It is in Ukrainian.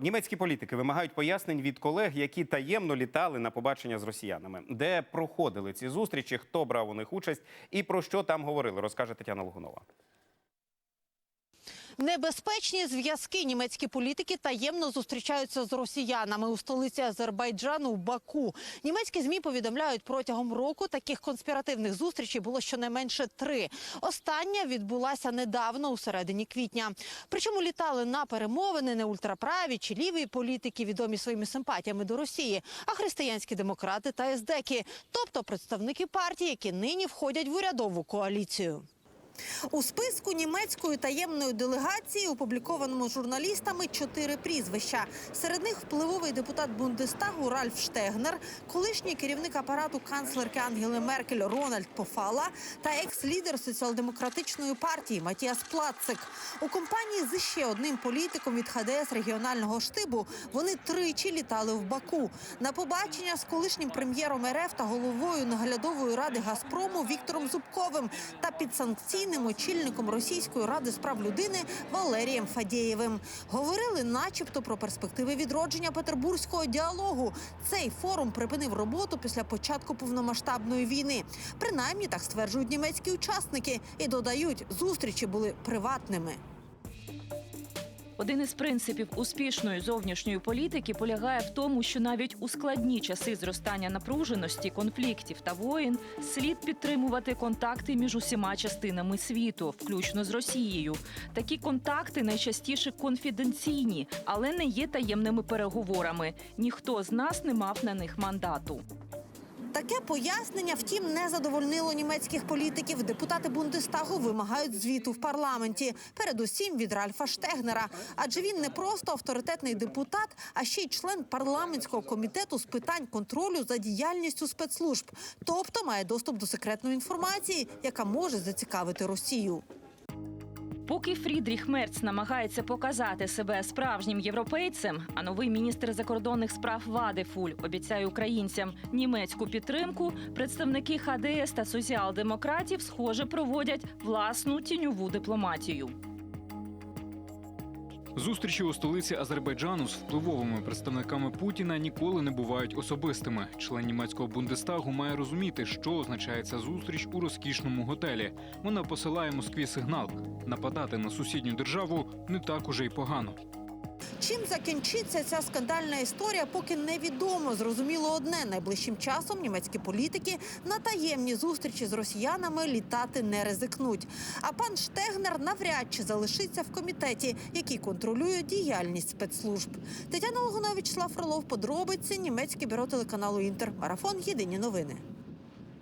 Німецькі політики вимагають пояснень від колег, які таємно літали на побачення з росіянами, де проходили ці зустрічі, хто брав у них участь і про що там говорили, розкаже Тетяна Логунова. Небезпечні зв'язки німецькі політики таємно зустрічаються з росіянами у столиці Азербайджану Баку. Німецькі змі повідомляють, протягом року таких конспіративних зустрічей було щонайменше три. Остання відбулася недавно, у середині квітня. Причому літали на перемовини не ультраправі чи ліві політики, відомі своїми симпатіями до Росії, а християнські демократи та ездеки, тобто представники партій, які нині входять в урядову коаліцію. У списку німецької таємної делегації, опублікованому журналістами, чотири прізвища. Серед них впливовий депутат Бундестагу Ральф Штегнер, колишній керівник апарату канцлерки Ангели Меркель Рональд Пофала та екс-лідер соціал-демократичної партії Матіас Плацик. У компанії з ще одним політиком від ХДС регіонального штибу вони тричі літали в Баку на побачення з колишнім прем'єром РФ та головою наглядової ради Газпрому Віктором Зубковим та підсанкційним очільником Російської ради з прав людини Валерієм Фадєєвим. Говорили, начебто, про перспективи відродження петербурзького діалогу. Цей форум припинив роботу після початку повномасштабної війни. Принаймні так стверджують німецькі учасники і додають, зустрічі були приватними. Один із принципів успішної зовнішньої політики полягає в тому, що навіть у складні часи зростання напруженості, конфліктів та воїн слід підтримувати контакти між усіма частинами світу, включно з Росією. Такі контакти найчастіше конфіденційні, але не є таємними переговорами. Ніхто з нас не мав на них мандату. Таке пояснення, втім, не задовольнило німецьких політиків. Депутати Бундестагу вимагають звіту в парламенті, передусім від Ральфа Штегнера. Адже він не просто авторитетний депутат, а ще й член парламентського комітету з питань контролю за діяльністю спецслужб, тобто має доступ до секретної інформації, яка може зацікавити Росію. Поки Фрідріх Мерц намагається показати себе справжнім європейцем, а новий міністр закордонних справ Вади Фуль обіцяє українцям німецьку підтримку, представники ХДС та соціал-демократів, схоже, проводять власну тіньову дипломатію. Зустрічі у столиці Азербайджану з впливовими представниками Путіна ніколи не бувають особистими. Член німецького бундестагу має розуміти, що означає ця зустріч у розкішному готелі. Вона посилає Москві сигнал: нападати на сусідню державу не так уже й погано. Чим закінчиться ця скандальна історія, поки невідомо. Зрозуміло одне найближчим часом німецькі політики на таємні зустрічі з росіянами літати не ризикнуть. А пан Штегнер навряд чи залишиться в комітеті, який контролює діяльність спецслужб. Тетяна Логунович, Слав Фролов, подробиці німецьке бюро телеканалу Інтер. Марафон. Єдині новини.